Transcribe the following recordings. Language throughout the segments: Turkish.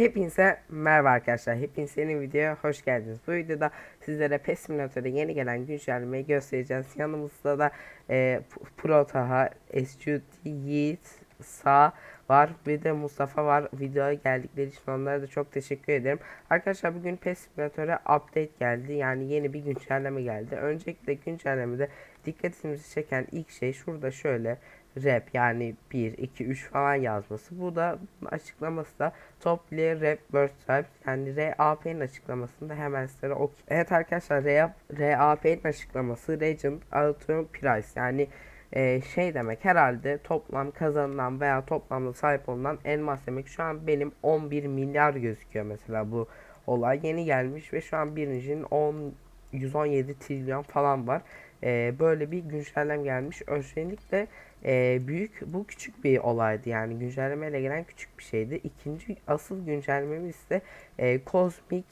Hepinize merhaba arkadaşlar. Hepiniz yeni videoya hoş geldiniz. Bu videoda sizlere PES Simulator'da yeni gelen güncellemeyi göstereceğiz. Yanımızda da e, P- Pro Taha, SQT, Yiğit, Sa var. Bir de Mustafa var. Videoya geldikleri için onlara da çok teşekkür ederim. Arkadaşlar bugün PES Simulator'a update geldi. Yani yeni bir güncelleme geldi. Öncelikle güncellemede dikkatimizi çeken ilk şey şurada şöyle rap yani 1, 2, 3 falan yazması. Bu da açıklaması da Top Player Rap Word Type yani RAP'nin açıklamasında hemen size ok. Evet arkadaşlar RAP, RAP'nin açıklaması Legend Auto Price yani e, şey demek herhalde toplam kazanılan veya toplamda sahip olunan elmas demek. Şu an benim 11 milyar gözüküyor mesela bu olay yeni gelmiş ve şu an birincinin 10 117 trilyon falan var. E, böyle bir güncellem gelmiş. Özellikle e, büyük bu küçük bir olaydı yani güncellemeyle gelen küçük bir şeydi. İkinci asıl güncellememiz ise e, kozmik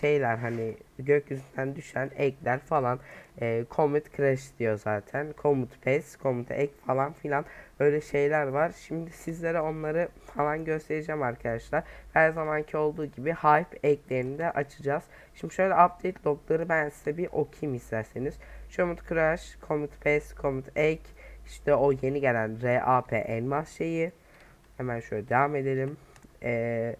şeyler hani gökyüzünden düşen ekler falan e, Comet Crash diyor zaten. Comet Pass, Comet Egg falan filan öyle şeyler var. Şimdi sizlere onları falan göstereceğim arkadaşlar. Her zamanki olduğu gibi hype eklerini de açacağız. Şimdi şöyle update logları ben size bir okuyayım isterseniz. Comet Crash, Comet Pass, Comet Egg, işte o yeni gelen RAP elmas şeyi. Hemen şöyle devam edelim. Ee,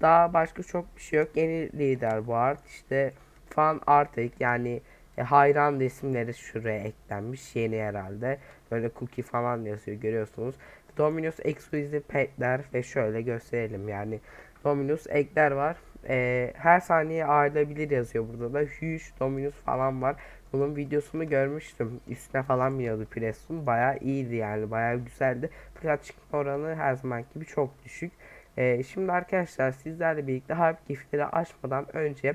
daha başka çok bir şey yok. Yeni lider var. İşte fan artık yani e, hayran resimleri şuraya eklenmiş. Yeni herhalde. Böyle cookie falan yazıyor görüyorsunuz. Dominus Exclusive Petler ve şöyle gösterelim yani. Dominus ekler var. Ee, her saniye ayrılabilir yazıyor burada da. Huge Dominus falan var. Bunun videosunu görmüştüm. Üstüne falan biniyordu Preston. Bayağı iyiydi yani. Bayağı güzeldi. Plat çıkma oranı her zamanki gibi çok düşük. Ee, şimdi arkadaşlar sizlerle birlikte harp giftleri açmadan önce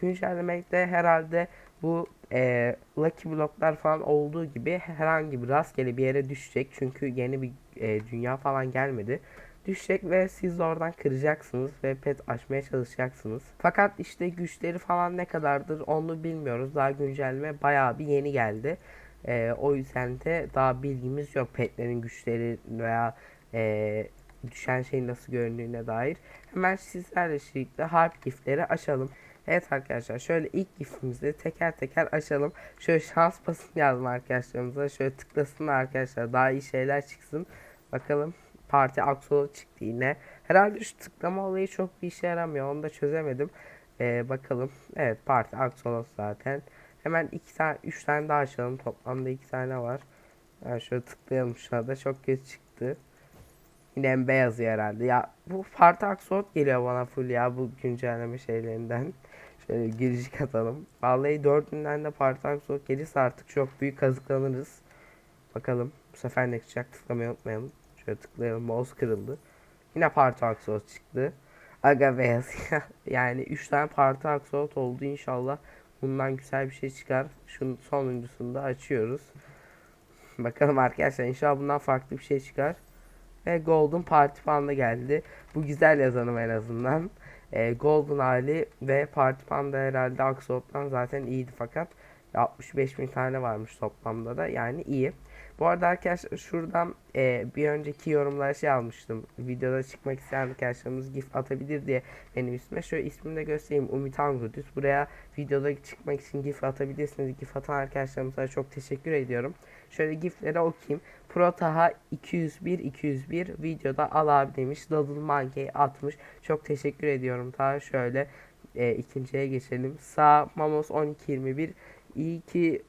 güncellemekte herhalde bu e, Lucky Block'lar falan olduğu gibi herhangi bir rastgele bir yere düşecek. Çünkü yeni bir e, dünya falan gelmedi düşecek ve siz oradan kıracaksınız ve pet açmaya çalışacaksınız. Fakat işte güçleri falan ne kadardır onu bilmiyoruz. Daha güncelleme bayağı bir yeni geldi. Ee, o yüzden de daha bilgimiz yok petlerin güçleri veya e, düşen şeyin nasıl göründüğüne dair. Hemen sizlerle birlikte harp giftleri açalım. Evet arkadaşlar şöyle ilk giftimizi teker teker açalım. Şöyle şans pasını yazdım arkadaşlarımıza. Şöyle tıklasın arkadaşlar daha iyi şeyler çıksın. Bakalım parti aksolot çıktı yine. Herhalde şu tıklama olayı çok bir işe yaramıyor. Onu da çözemedim. Ee, bakalım. Evet parti aksolot zaten. Hemen iki tane, üç tane daha açalım. Toplamda iki tane var. Yani şöyle tıklayalım şuna da. Çok kötü çıktı. Yine beyazı herhalde. Ya bu parti aksolot geliyor bana full ya bu güncelleme şeylerinden. Şöyle girici katalım. Vallahi dördünden de parti aksolot gelirse artık çok büyük kazıklanırız. Bakalım. Bu sefer ne çıkacak tıklamayı unutmayalım. Şöyle tıklayalım. Mouse kırıldı. Yine parti aksolot çıktı. Aga beyaz yani 3 tane parti aksolot oldu inşallah. Bundan güzel bir şey çıkar. Şunun sonuncusunu da açıyoruz. Bakalım arkadaşlar inşallah bundan farklı bir şey çıkar. Ve Golden Party Panda geldi. Bu güzel yazanım en azından. E, Golden hali ve Party Panda herhalde Axolot'tan zaten iyiydi fakat 65 bin tane varmış toplamda da yani iyi. Bu arada arkadaşlar şuradan e, bir önceki yorumlara şey almıştım. Videoda çıkmak isteyen arkadaşlarımız gif atabilir diye benim ismime. Şöyle ismini de göstereyim. Umit Angudüs. Buraya videoda çıkmak için gif atabilirsiniz. Gif atan arkadaşlarımıza çok teşekkür ediyorum. Şöyle gifleri okuyayım. Protaha 201 201 videoda al abi demiş. Dadıl Monkey atmış. Çok teşekkür ediyorum. Ta şöyle e, ikinciye geçelim. Sağ Mamos 1221 İyi ki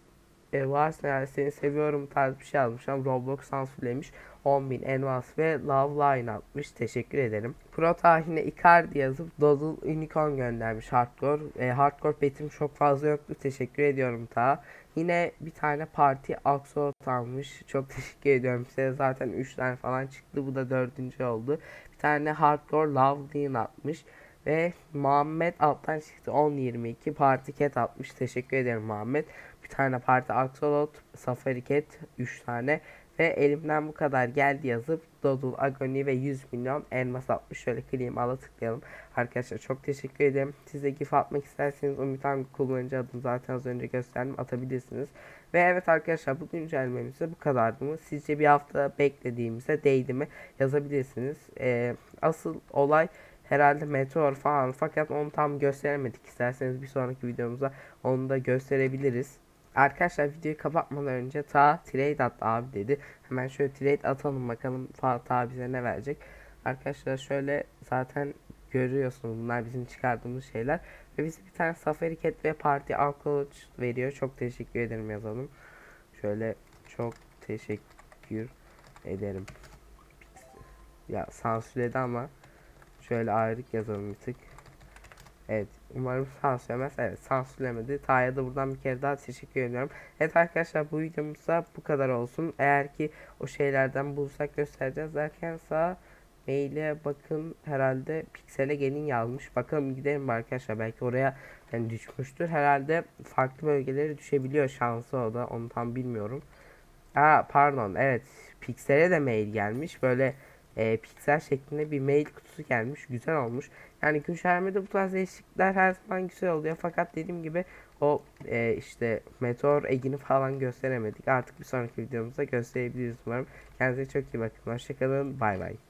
e, varsın yani seni seviyorum tarz bir şey almışım. Roblox sansürlemiş. 10.000 elmas ve love line atmış. Teşekkür ederim. Pro tarihine Icardi yazıp Dozzle Unicorn göndermiş hardcore. E, hardcore betim çok fazla yoktu. Teşekkür ediyorum ta. Yine bir tane parti Axolot almış. Çok teşekkür ediyorum size. Zaten 3 tane falan çıktı. Bu da dördüncü oldu. Bir tane hardcore love line atmış. Ve Muhammed alttan çıktı 10-22 parti cat atmış. Teşekkür ederim Muhammed. Bir tane parti Axolot, Safari Cat 3 tane. Ve elimden bu kadar geldi yazıp Dodul, Agony ve 100 milyon elmas atmış. Şöyle Klimalı tıklayalım. Arkadaşlar çok teşekkür ederim. Siz de gif atmak isterseniz Umut Hangi kullanıcı adını zaten az önce gösterdim atabilirsiniz. Ve evet arkadaşlar bu güncellememizde bu kadardı mı? Sizce bir hafta beklediğimize değdi mi? Yazabilirsiniz. Ee, asıl olay herhalde meteor falan fakat onu tam gösteremedik. İsterseniz bir sonraki videomuzda onu da gösterebiliriz. Arkadaşlar videoyu kapatmadan önce ta trade at abi dedi. Hemen şöyle trade atalım bakalım Fatih abi bize ne verecek. Arkadaşlar şöyle zaten görüyorsunuz bunlar bizim çıkardığımız şeyler. Ve bize bir tane Safari Cat ve Party Alcohol veriyor. Çok teşekkür ederim yazalım. Şöyle çok teşekkür ederim. Ya sansürledi ama şöyle ayrık yazalım bir tık. Evet umarım sansürlemez. Evet sansürlemedi. Taha'ya da buradan bir kere daha teşekkür ediyorum. Evet arkadaşlar bu videomuzda bu kadar olsun. Eğer ki o şeylerden bulsak göstereceğiz derken sağ maile bakın herhalde piksele gelin yazmış. Bakalım gidelim arkadaşlar belki oraya yani düşmüştür. Herhalde farklı bölgelere düşebiliyor şansı o da onu tam bilmiyorum. Aa pardon evet piksele de mail gelmiş. Böyle e, piksel şeklinde bir mail kutusu gelmiş. Güzel olmuş. Yani güncellemede bu tarz değişiklikler her zaman güzel oluyor. Fakat dediğim gibi o e, işte meteor egini falan gösteremedik. Artık bir sonraki videomuzda gösterebiliriz umarım. Kendinize çok iyi bakın. Hoşçakalın. Bay bay.